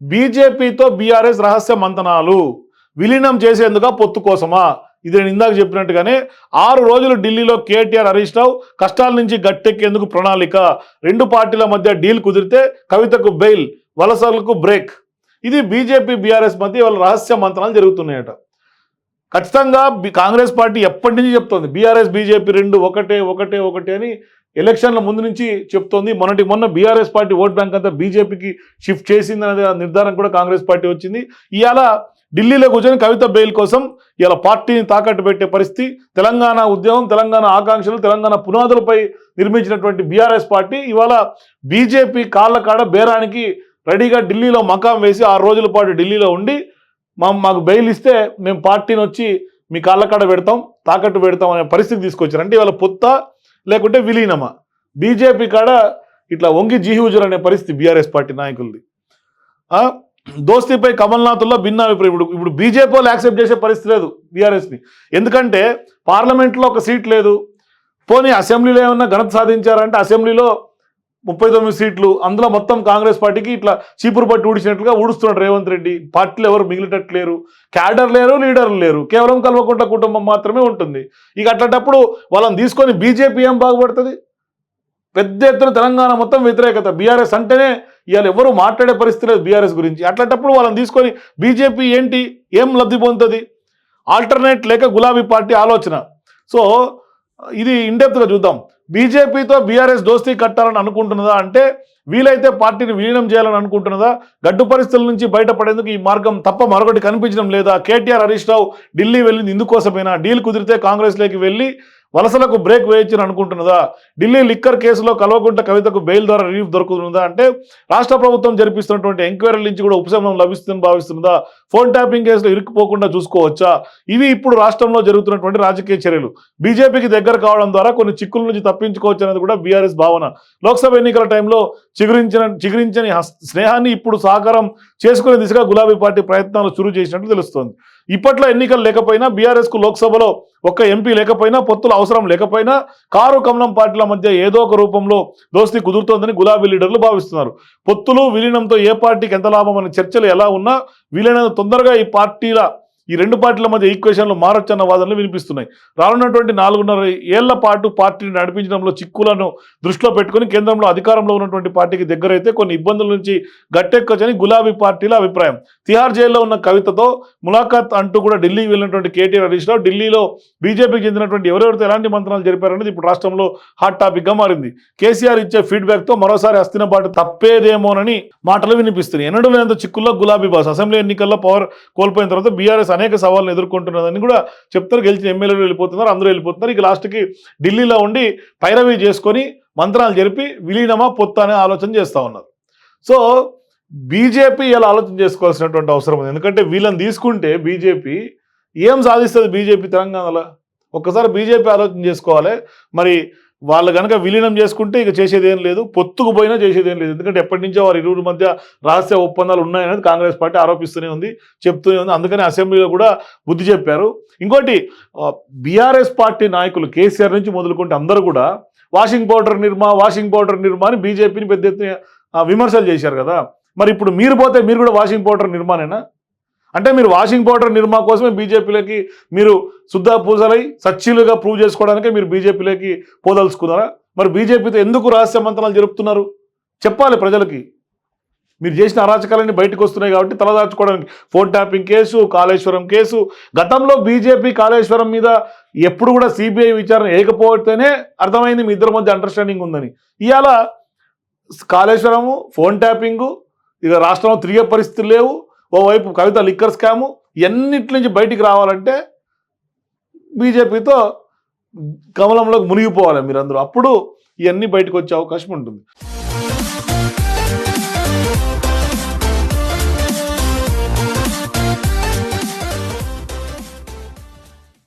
బీజేపీతో బీఆర్ఎస్ రహస్య మంతనాలు విలీనం చేసేందుక పొత్తు కోసమా? ఇది నేను ఇందాక చెప్పినట్టుగానే ఆరు రోజులు ఢిల్లీలో కేటీఆర్ హరీష్ రావు కష్టాల నుంచి గట్టెక్కేందుకు ప్రణాళిక. రెండు పార్టీల మధ్య డీల్ కుదిరితే కవితకు బెయిల్ వలసలకు బ్రేక్. ఇది బీజేపీ బీఆర్ఎస్ మధ్య వాళ్ళ రహస్య మంతనాలు జరుగుతున్నాయట. ఖచ్చితంగా కాంగ్రెస్ పార్టీ ఎప్పటి నుంచి చెప్తోంది? బీఆర్ఎస్ బీజేపీ రెండు ఒకటే ఒకటే ఒకటే అని ఎలక్షన్ల ముందు నుంచి చెప్తోంది. మొన్నటి మొన్న బీఆర్ఎస్ పార్టీ ఓట్ బ్యాంక్ అంతా బీజేపీకి షిఫ్ట్ చేసింది అనే నిర్ధారణ కూడా కాంగ్రెస్ పార్టీ వచ్చింది. ఇవాళ ఢిల్లీలో కూర్చొని కవిత బెయిల్ కోసం ఇలా పార్టీని తాకట్టు పెట్టే పరిస్థితి తెలంగాణ ఉద్యమం తెలంగాణ ఆకాంక్షలు తెలంగాణ పునాదులపై నిర్మించినటువంటి బీఆర్ఎస్ పార్టీ ఇవాళ బీజేపీ కాళ్ళ కాడ బేరానికి రెడీగా ఢిల్లీలో మకాం వేసి ఆరు రోజుల పాటు ఢిల్లీలో ఉండి మా మాకు బెయిల్ ఇస్తే మేము పార్టీని వచ్చి మీ కాళ్ళ కాడ పెడతాం తాకట్టు పెడతాం అనే పరిస్థితి తీసుకొచ్చారు. అంటే ఇవాళ పొత్త లేకుంటే విలీనమా? బీజేపీ కాడ ఇట్లా వంగి జీహూజర్ అనే పరిస్థితి బీఆర్ఎస్ పార్టీ నాయకులది. దోస్తీపై కమల్నాథ్లో భిన్నాభిప్రాయం. ఇప్పుడు ఇప్పుడు బీజేపీ వాళ్ళు యాక్సెప్ట్ చేసే పరిస్థితి లేదు బీఆర్ఎస్ని. ఎందుకంటే పార్లమెంట్లో ఒక సీట్ లేదు. పోనీ అసెంబ్లీలో ఏమన్నా ఘనత సాధించారంటే అసెంబ్లీలో ముప్పై తొమ్మిది సీట్లు అందులో మొత్తం కాంగ్రెస్ పార్టీకి ఇట్లా చీపురు పట్టి ఊడిచినట్లుగా ఊడుస్తున్నాడు రేవంత్ రెడ్డి. పార్టీలు ఎవరు మిగిలిటట్లేరు క్యాడర్ లేరు లీడర్లు లేరు. కేవలం కల్వకుంట కుటుంబం మాత్రమే ఉంటుంది. ఇక అట్లాంటప్పుడు వాళ్ళని తీసుకొని బీజేపీ ఏం బాగుపడుతుంది? పెద్ద ఎత్తున తెలంగాణ మొత్తం వ్యతిరేకత. బీఆర్ఎస్ అంటేనే ఇవాళ ఎవరు మాట్లాడే పరిస్థితి లేదు బీఆర్ఎస్ గురించి. అట్లాంటప్పుడు వాళ్ళని తీసుకొని బీజేపీ ఏంటి? ఏం లబ్ధి పొందుతుంది? ఆల్టర్నేట్ లేక గులాబీ పార్టీ ఆలోచన. సో ఇది ఇండెప్త్గా చూద్దాం. బీజేపీతో బీఆర్ఎస్ దోస్తీ కట్టాలని అనుకుంటున్నదా? అంటే వీలైతే పార్టీని విలీనం చేయాలని అనుకుంటున్నదా? గడ్డు పరిస్థితుల నుంచి బయటపడేందుకు ఈ మార్గం తప్ప మరొకటి కనిపించడం లేదా? కేటీఆర్ హరీష్ రావు ఢిల్లీ వెళ్ళింది ఇందుకోసమైనా? డీల్ కుదిరితే కాంగ్రెస్లోకి వెళ్ళి వలసలకు బ్రేక్ వేయొచ్చని అనుకుంటున్నదా? ఢిల్లీ లిక్కర్ కేసులో కల్వకుంట కవితకు బెయిల్ ద్వారా రిలీఫ్ దొరుకుతుందా? అంటే రాష్ట్ర ప్రభుత్వం జరిపిస్తున్నటువంటి ఎంక్వైరీల నుంచి కూడా ఉపశమనం లభిస్తుందని భావిస్తున్నదా ఫోన్ ట్యాపింగ్ కేసులో ఇరుక్కుపోకుండా చూసుకోవచ్చా? ఇవి ఇప్పుడు రాష్ట్రంలో జరుగుతున్నటువంటి రాజకీయ చర్యలు. బీజేపీకి దగ్గర కావడం ద్వారా కొన్ని చిక్కుల నుంచి తప్పించుకోవచ్చు అనేది కూడా బీఆర్ఎస్ భావన. లోక్సభ ఎన్నికల టైంలో చిగురించిన చిగురించని స్నేహాన్ని ఇప్పుడు సాకారం చేసుకునే దిశగా గులాబీ పార్టీ ప్రయత్నాలు చురు చేసినట్టు తెలుస్తోంది. ఇప్పట్లో ఎన్నికలు లేకపోయినా బీఆర్ఎస్కు లోక్సభలో ఒక్క ఎంపీ లేకపోయినా పొత్తుల అవసరం లేకపోయినా కారు కమలం పార్టీల మధ్య ఏదో ఒక రూపంలో దోస్తీ కుదురుతోందని గులాబీ లీడర్లు భావిస్తున్నారు. పొత్తులు విలీనంతో ఏ పార్టీకి ఎంత లాభం అనే చర్చలు ఎలా ఉన్నా వీలైనంత తొందరగా ఈ పార్టీల ఈ రెండు పార్టీల మధ్య ఈక్వేషన్లు మారొచ్చన్న వాదనలు వినిపిస్తున్నాయి. రానున్నటువంటి నాలుగున్నర ఏళ్ళ పాటు పార్టీని నడిపించడంలో చిక్కులను దృష్టిలో పెట్టుకుని కేంద్రంలో అధికారంలో ఉన్నటువంటి పార్టీకి దగ్గరైతే కొన్ని ఇబ్బందుల నుంచి గట్టెక్కొచ్చని గులాబీ పార్టీల అభిప్రాయం. తిహార్ జైల్లో ఉన్న కవితతో ములాఖాత్ అంటూ కూడా ఢిల్లీకి వెళ్ళినటువంటి కేటీఆర్ హరీష్ రావు ఢిల్లీలో బీజేపీకి చెందినటువంటి ఎవరెవరితో ఎలాంటి మంత్రాలు జరిపారనేది ఇప్పుడు రాష్ట్రంలో హాట్ టాపిక్గా మారింది. కేసీఆర్ ఇచ్చే ఫీడ్బ్యాక్తో మరోసారి అస్థినపాటు తప్పేదేమోనని మాటలు వినిపిస్తున్నాయి. ఎన్నడూ లేనంత చిక్కుల్లో గులాబీ బాస్. అసెంబ్లీ ఎన్నికల్లో పవర్ కోల్పోయిన తర్వాత బీఆర్ఎస్ అనేక సవాళ్ళను ఎదుర్కొంటున్నదని కూడా చెప్తారు. గెలిచిన ఎమ్మెల్యేలు వెళ్ళిపోతున్నారు అందరూ వెళ్ళిపోతున్నారు. ఇక లాస్ట్కి ఢిల్లీలో ఉండి పైరవీ చేసుకొని మంత్రాలు జరిపి విలీనమా పొత్త అనే ఆలోచన చేస్తూ ఉన్నారు. సో బీజేపీ ఇలా ఆలోచన చేసుకోవాల్సినటువంటి అవసరం ఉంది. ఎందుకంటే వీళ్ళని తీసుకుంటే బీజేపీ ఏం సాధిస్తుంది బీజేపీ తెలంగాణలో? ఒక్కసారి బీజేపీ ఆలోచన చేసుకోవాలి. మరి వాళ్ళు కనుక విలీనం చేసుకుంటే ఇక చేసేదేం లేదు పొత్తుకు పోయినా చేసేది లేదు. ఎందుకంటే ఎప్పటి నుంచో వారి ఇరువురి మధ్య రహస్య ఒప్పందాలు ఉన్నాయనేది కాంగ్రెస్ పార్టీ ఆరోపిస్తూనే ఉంది చెప్తూనే ఉంది. అందుకని అసెంబ్లీలో కూడా బుద్ధి చెప్పారు. ఇంకోటి బీఆర్ఎస్ పార్టీ నాయకులు కేసీఆర్ నుంచి మొదలుకుంటే అందరూ కూడా washing powder Nirma washing powder Nirma అని బీజేపీని పెద్ద ఎత్తున విమర్శలు చేశారు కదా. మరి ఇప్పుడు మీరు పోతే మీరు కూడా వాషింగ్ పౌడర్ నిర్మాణేనా అంటే మీరు వాషింగ్ పౌడర్ నిర్మా కోసమే బీజేపీలోకి మీరు శుద్ధ పూజలై సచ్చీలుగా ప్రూవ్ చేసుకోవడానికే మీరు బీజేపీలోకి పోదలుచుకున్నారా? మరి బీజేపీతో ఎందుకు రహస్య మంత్రాలు జరుపుతున్నారు? చెప్పాలి ప్రజలకి. మీరు చేసిన అరాచకాలన్నీ బయటకు వస్తున్నాయి కాబట్టి తలదాచుకోవడానికి phone tapping case Kaleshwaram case. గతంలో బీజేపీ కాళేశ్వరం మీద ఎప్పుడు కూడా సిబిఐ విచారణ ఏకపోతేనే అర్థమైంది మీ ఇద్దరి మధ్య అండర్స్టాండింగ్ ఉందని. ఇవాళ కాళేశ్వరము ఫోన్ ట్యాపింగు ఇక రాష్ట్రంలో తిరిగే పరిస్థితులు లేవు. ఓవైపు కవిత లిక్కర్ స్కాము ఎన్నిటి నుంచి బయటికి రావాలంటే బీజేపీతో కమలంలోకి మునిగిపోవాలి మీరందరూ. అప్పుడు ఇవన్నీ బయటకు వచ్చే అవకాశం ఉంటుంది.